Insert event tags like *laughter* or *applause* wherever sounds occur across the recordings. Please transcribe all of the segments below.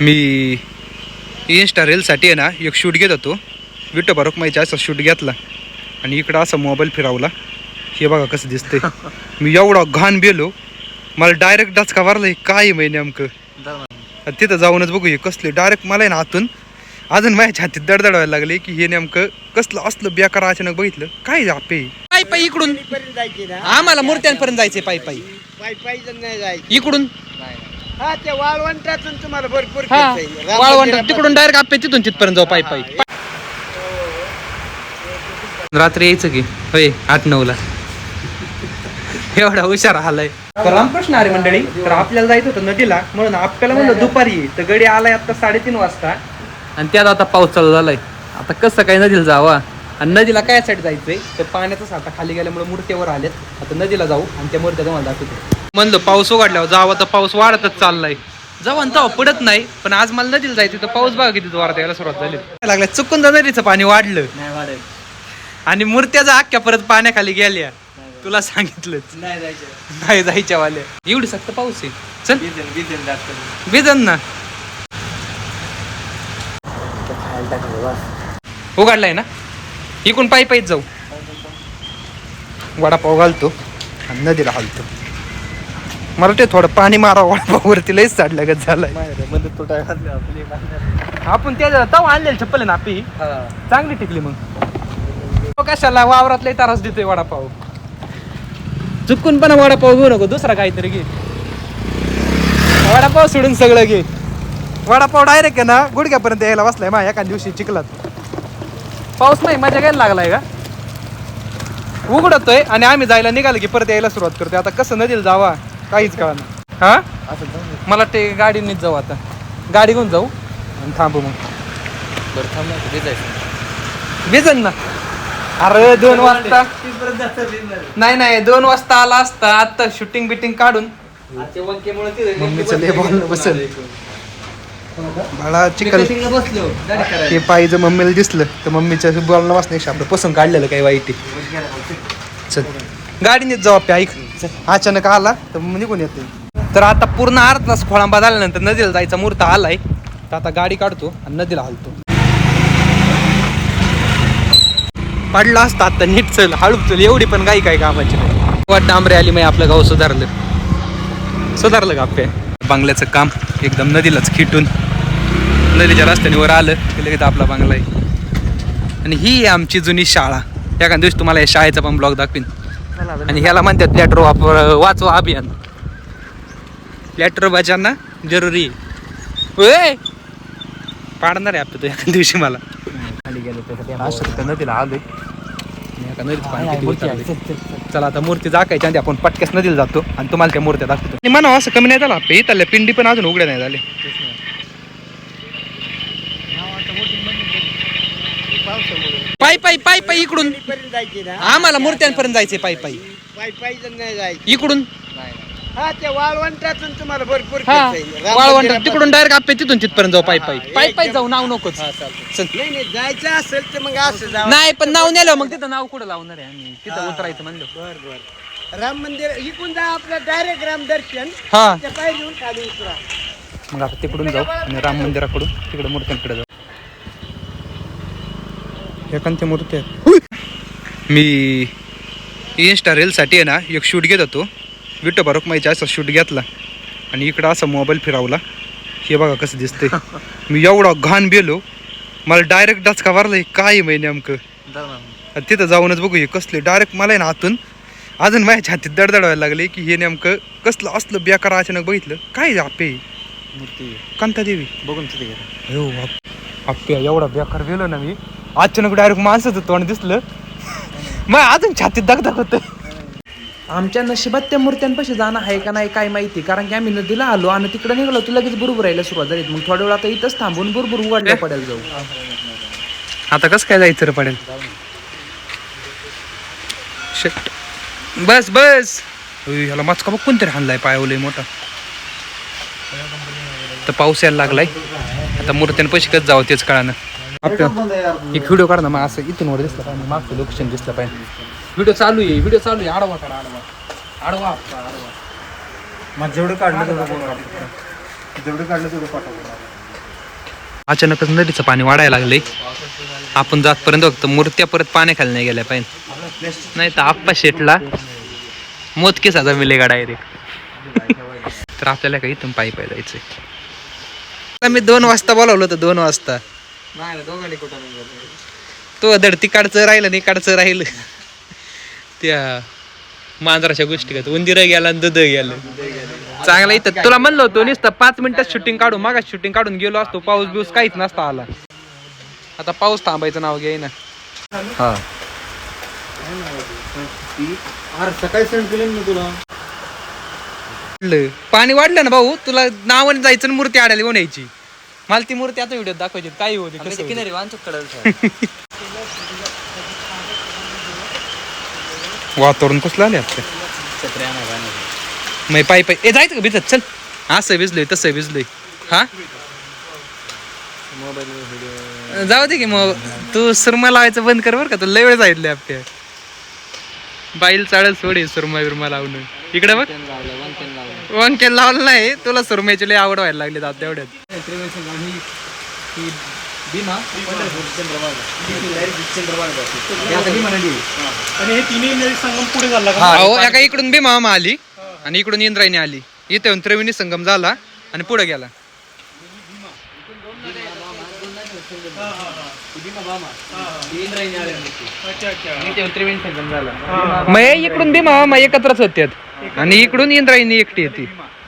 मी Insta रीलसाठी आहे ना एक शूट घेत होतो. विटो बारोक माहिती असा शूट घेतला. आणि इकडं असा मोबाईल फिरवला. हे बघा कसं दिसतंय. *laughs* मी एवढा घाण बेलो. मला डायरेक्ट डचका मारला काय आहे माहिती नेमकं? तिथं जाऊनच बघू हे कसले डायरेक्ट मला आहे ना आतून अजून माझ्या छातीत दडदडवायला लागले की हे नेमकं कसलं असलं बेकार अचानक बघितलं. काय आपे? पायी पायी इकडून. पर्यंत जायची ना. आम्हाला मूर्त्यांपर्यंत जायचे पायी पायी पायी इकडून. हा ते वाळवंटातून तुम्हाला भरपूर हा खर्च येईल. राम वाळवंट. मंदिरापासून- तिकडून डायरेक्ट आपे तिथून तिथपर्यंत जाऊ पायी पायी. रात्री यायचं की? होय आठ नऊला एवढा हुशार आलाय. रामकृष्ण अरे मंडळी तर आपल्याला जायचं होतं नदीला. म्हणून आपल्याला म्हणलं दुपारी. तर गडी आलाय आता साडेतीन वाजता. आणि त्यात आता पाऊस चालू झालाय. आता कसं काय नदीला जावा? आणि नदीला काय साठी जायचंय? तर पाण्याचा साठा खाली गेल्यामुळे मूर्तीवर आलेत. आता नदीला जाऊ आणि त्या मूर्त्या तुम्हाला दाखवतो. म्हणलं पाऊस उघडल्यावर जावा तर पाऊस वाढतच चाललाय. जाऊ आणि तेव्हा पडत नाही पण आज मला नदीला जायचं तर पाऊस बघा किती वाढत यायला सुरुवात झाली. लागला चुकून नदीचं पाणी वाढलं. नाही वाढेल. आणि मूर्त्याचा अख्ख्या परत पाण्याखाली गेल्या. तुला सांगितलंच. नाही जायचं. नाही जायच्या वाल्या एवढी सक्त पाऊस आहे. चल. बिजन ना. उघडलाय ना? इकडून पायी पायीच जाऊ. वडापाव घालतो आणि नदीला हालतो. मला ते थोडं पाणी मारा वडापाववरती लयच चाडलं गत झालंय. आपण त्या तव आणलेली चप्पल ना आपली? चांगली टिकली मग. तो कशाला वावरातले तारास देतोय वडापाव? चुकून पण वडापाव घेऊ नको दुसरा काहीतरी घे. वडापाव सोडून सगळं घे. वडापाव डायरेक्ट आहे ना गुडघ्यापर्यंत यायला बसलाय मा एका दिवशी चिखलात. पाऊस नाही मजा घ्यायला लागलाय का? उघडतोय आणि आम्ही जायला निघालो की परत यायला सुरुवात करतोय. आता कसं नदीला जावा काहीच कळा हा? असं जाऊ मला ते गाडीनेच जाऊ आता. गाडी घेऊन जाऊ आणि थांबू मग. बरं थांब ना कुठे जायचं. बेजन ना. अरे दोन वाजता. नाही नाही दोन वाजता आला असता. आता शूटिंग बिटिंग काढून मम्मीचं बसेल. गाडी करायला. हे पाहिजे मम्मीला दिसलं तर मम्मीच्या बोलणं वाचण्यापेक्षा आपलं पसंत काढलेलं काही वाईट. चल. गाडीनेच जाऊ आपल्या ऐक. अचानक आला तर मग निघून येते तर आता पूर्ण अर्धा तास खोळांबा झाल्यानंतर नदीला जायचा मुहूर्त आलाय. तर आता गाडी काढतो आणि नदीला हालतो. पडला असता आता नीट चल हळू चल. एवढी पण काही काय कामाची नाही. वाट डांबरे आली मग आपलं गाव सुधारलं. सुधारलं का आपल्या? बांगल्याचं काम एकदम नदीलाच खिटून. नदीच्या रस्त्याने वर आलं की लगेच आपला बांगला आहे. आणि ही आहे आमची जुनी शाळा. एखाद्या दिवशी तुम्हाला या शाळेचा पण ब्लॉग दाखवीन. आणि ह्याला म्हणतात लॅटर वापर वाचवा अभियान. लॅटर वाचांना जरुरी आहे. ओय! पाडणार आहे आपलं तो एका दिवशी मला. खाली गेलो त्यासाठी असं तर नदीला आलोय. आणि एका नदीचं पाणी किती उतरलंय. चला आता मूर्ती जाकायची आणि आपण पटक्यास नदीला जातो आणि तुम्हाला त्या मूर्त्या दाखवतो. आणि म्हणा असं कमी नाही झालं. आपल्या इथल्या पिंडी पण अजून उघड्या नाही झाले पायी पायी पायी पायी इकडून. पर्यंत जायची ना? आम्हाला मूर्त्यांपर्यंत जायचे पायी पायी. पायी पायी तर नाही जायची. इकडून. हा ते वाळवंटातून तुम्हाला भरपूर हा खर्च येईल. राम वाळवंट. मंदिरापासून- तिकडून डायरेक्ट आपल्या तिथून तिथपर्यंत जाऊ पायी पायी. पायी पायी जाऊ नाव नकोच. चालतंय. चल नाही नाही जायचं असेल तर मग असं नाही पण नाव नेलं मग तिथं नाव कुठं लावणार आहे आम्ही? तिथं उतरायचं म्हणलं. बर बर. राम मंदिर इकडून जा आपलं डायरेक्ट राम दर्शन. हा. त्या खाली उतरा. मग आता तिकडून जाऊ आणि राम मंदिराकडून तिकडे मूर्त्यांकडे जाऊ. एकांती मूर्ती आहे मी इन्स्टा रीलसाठी आहे ना एक शूट घेत होतो. विटो बारोक माहिती असा शूट घेतला. आणि इकडं असा मोबाईल फिरवला. हे बघा कसं दिसतंय. *laughs* मी एवढा घाण बेलो. मला डायरेक्ट डचका मारला हे काय आहे माहिती नेमकं? तिथं जाऊनच बघू हे कसले. डायरेक्ट मला आहे ना आतून अजून माझ्या छातीत दडदडवायला लागले की हे नेमकं कसलं असलं बेकार अचानक बघितलं. काय आपे मूर्ती. कांता देवी बघून तिथे आपल्या एवढा बेकार गेलो ना मी. अचानक डायरेक्ट माणसाचं तोंड दिसलं. मग अजून छातीत दगदग होत आमच्या नशिबात त्या मूर्त्यांपाशी जाणं आहे का नाही काय माहिती कारण की आम्ही नदीला आलो आणि तिकडे निघालो तू लगेच बरोबर राहायला सुरुवात झाली. मग थोड्या वेळ आता इथंच थांबून बरोबर उघडल्या पडेल जाऊ. आता कसं काय जायचं रे पडेल? Shit. बस बस. ह्याला मचका बघ कोणतरी हाणलाय पायवलंय मोठा. तर पाऊस यायला लागलाय. आता मूर्त्यांपाशी कसं जावं तेच कळानं. एक व्हिडिओ काढ ना मग असं इथून वर दिसलं पाहिजे मागचं लोकेशन दिसलं पाहिजे. व्हिडिओ चालू आहे व्हिडिओ चालू आहे. आडवा काढा आडवा. आडवा आडवा. मग जेवढं काढलं तेवढं जेवढं काढलं तेवढं पाठवलं अचानकच नदीचं पाणी वाढायला लागले आपण जातपर्यंत फक्त मूर्त्या परत पाण्याखाली नाही गेल्या पाहिजे. नाही तर आप्पा शेटला मोजकेच आता मिले डायरेक्ट तर आपल्याला काही इथून पायी पाय जायचंय. मी दोन वाजता बोलावलं होतं दोन वाजता. तो धड तिकडचं राहिलं नाही इकडचं राहिलं. त्या मांजराच्या गोष्टी का उंदीर गेला आणि दुध गेलं. चांगला इथं. तुला म्हणलं होतं नुसतं पाच मिनिटात शूटिंग काढू मागा शूटिंग काढून गेलो असतो. पाऊस बिऊस काहीच नसता आला. आता पाऊस थांबायचं नाव घे ना. हा. अरे सकाळी सेंड केलं ना तुला. पाणी वाढलं ना भाऊ? तुला नावाने जायचं आणि मूर्ती आडायला घेऊन यायची. मला ती मूर्ती आता व्हिडिओ दाखवायची काही होती कसं होतं. *laughs* वातावरण कसलं आले आता मग पायी पायी. ए जायचं का भिजत? चल. असं भिजलोय तसं भिजलोय. हा? जाऊ दे की मग. तू सुरमा लावायचं बंद कर बरं का. तू लय वेळ जायतले आपल्या बाईल चाळल सोडे सुरमा बिरमा लावणं इकडे बघ. वंकेल लावलं नाही. तुला सुरम्याची लय आवड व्हायला लागली आता तेवढ्यात आणि हे तिन्ही नदी संगम पुढे झाला का? अहो एका इकडून भीमा मामा आली आणि इकडून इंद्रायणी आली. इथे येऊन त्रिवेणी संगम झाला आणि पुढे गेला. अच्छा अच्छा. त्रिवेणी संगम झाला. मग हे इकडून भीमा मामा एकत्रच होत्यात आणि इकडून इंद्रायणी एकटी येते.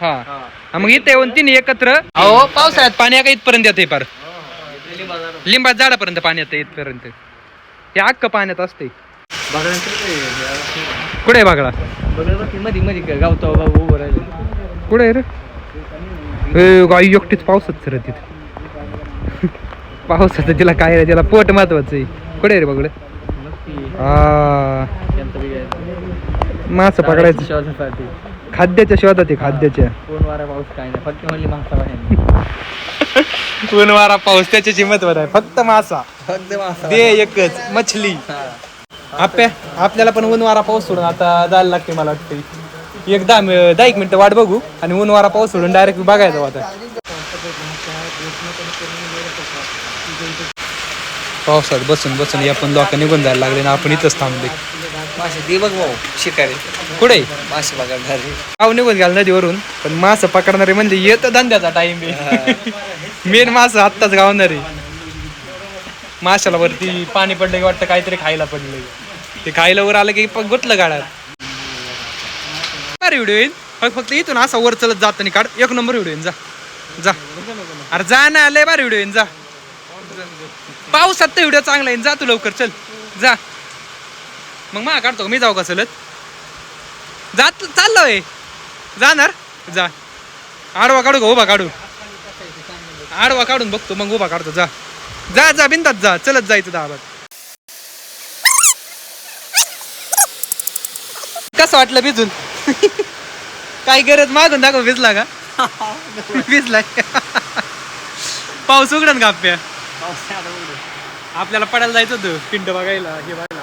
हा. हा, मग इथे येऊन तिने एकत्र. अहो पावसाळ्यात पाणी एका इथपर्यंत येते फार लिंबात झाडापर्यंत पाणी येतं इथपर्यंत. हे अख्ख पाण्यात असते कुठे आहे बागळा? मध्ये मध्ये गावतो गाव उभं राहिलं कुठे आहे रे? ए, गाई एकटीच पावसात सर तिथं पावसाचं तिला काय रे तिला पोट महत्वाचं आहे. कुठे आहे रे बघलं आ. मासं पकडायचं. खाद्याच्या शोधात आहे खाद्याच्या. कोण वारा पाऊस काय नाही फक्त मासा बाहेर उनवारा *laughs* पाऊस आहे. फक्त मासा. फक्त मासा. दे एकच मछली. आपल्या आपल्याला पण उनवारा पाऊस सोडून आता जायला लागते मला वाटते एक दहा दहा एक मिनिटं वाट बघू आणि उनवारा पाऊस सोडून डायरेक्ट बघायचं आता. पावसात बसून बसून या पण लोक निघून जायला लागले ना आपण इथंच थांबले मासे दे बघ भाऊ शिकारी. कुठे? मासे पकडणारे. गाव निघून गेला नदीवरून पण मासं पकडणारे म्हणजे येतं धंद्याचा टाइम मेन मासं आत्ताच गावणारे. माशाला वरती पाणी पडलं की वाटतं काहीतरी खायला पडलंय ते खायला वर आलं की गुतलं गाड्यात अरे व्हिडिओ येईल. फक्त- फक्त इथून असा वर चलत जात आणि काढ. एक नंबर व्हिडिओ येईन जा. जा. अरे जा ना लय बार व्हिडिओ येईन जा. पावसात तर व्हिडिओ चांगला येईन जा तू लवकर चल. जा. मग मा काढतो? मी जाऊ का चलत जात चाललोय. जाणार? जा. आडवा काढू का? उभा काढू? आडवा काढून बघतो मग उभा काढतो. जा. जा जा बिंदात जा. चलत जायचं दाबात कसं वाटलं भिजून? *laughs* काय गरज मागून दाखव भिजला का? *laughs* भिजलाय. पाऊस उघडन का आपल्या आपल्याला पडायला जायचं होतं पिंड बघायला हे बघायला.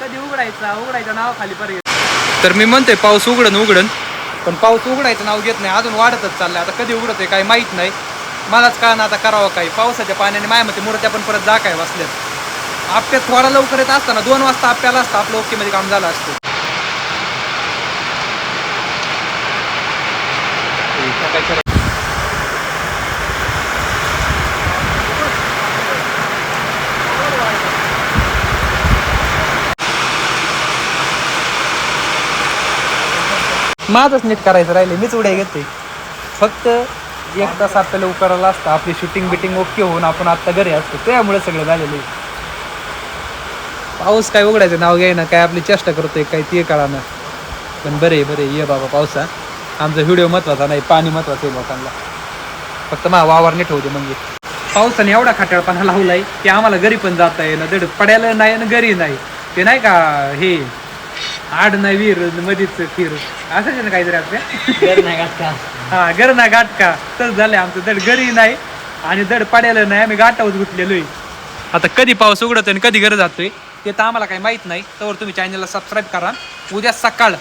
कधी उघडायचा? उघडायचं नाव खाली पर्यंत तर मी म्हणतोय पाऊस उघडन उघडन. पण पाऊस उघडायचं नाव घेत नाही. अजून वाढतच चाललंय. आता कधी उघडत आहे काही माहीत नाही. मलाच का ना आता करावं काही पावसाच्या पाण्याने मायामध्ये मूर्त्या पण परत जा काय बसल्यात. आपल्यात थोडा लवकर येत असताना दोन वाजता आपल्याला असतं. आपलं ओके मध्ये काम झालं असतं. माझंच नीट करायचं राहिले मीच उड्या घेते फक्त एक तास आपल्याला उकारायला असतं आपली शूटिंग बिटिंग ओके होऊन आपण आता घरी असतो. त्यामुळे सगळं झालेलं पाऊस काय उघडायचं नाव घ्यायना काय आपली चेष्टा करतोय काय ते कळा पण बरे बरे ये बाबा पावसा. आमचा व्हिडिओ महत्त्वाचा नाही पाणी महत्वाचं आहे लोकांना. फक्त मा वावर नीट होते म्हणजे. पावसाने एवढा खाट्याळपणा लावलाय की आम्हाला घरी पण जाता येणं दड पडायला नाही आणि घरी नाही. ते नाही का हे आड नाही वीर मधीच खीर असं ना काहीतरी आपल्या? हा घर ना गाठ का तर झालंय आमचं. दड घरी नाही आणि दड पडायला नाही. आम्ही गाठावर गुतलेलोय आता कधी पाऊस उघडतोय आणि कधी घर जातोय ते तर आम्हाला काही माहीत नाही. तर तुम्ही चॅनलला सबस्क्राईब करा. उद्या सकाळ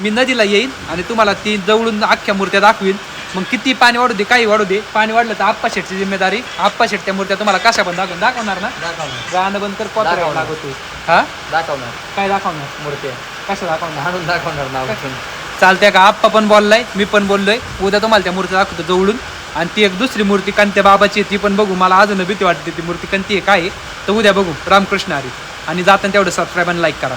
मी नदीला येईन आणि तुम्हाला ती जवळून अख्ख्या मूर्त्या दाखवीन. मग किती पाणी वाढू दे काही वाढू दे. पाणी वाढलं तर आप्पा शेटची जिम्मेदारी आप्पा शेट त्या मूर्त्या तुम्हाला कशा पण दाखव दाखवणार ना? दाखवणार. गाणं बंद कर पत्र दाखवणार. लागतो हा? दाखवणार. काय दाखवणार? मूर्त्या. कशा दाखवणार? आणून दाखवणार नाव चालतंय का? आप्पा पण बोललाय मी पण बोललोय. उद्या तुम्हाला त्या मूर्ती दाखवतो जवळून. आणि ती एक दुसरी मूर्ती कांत्या बाबाची आहे ती पण बघू. मला अजून भीती वाटते ती मूर्ती कोणती आहे काय आहे. तर उद्या बघू. रामकृष्ण हरी. आणि जाताना तेवढं सबस्क्राईब आणि लाईक करा.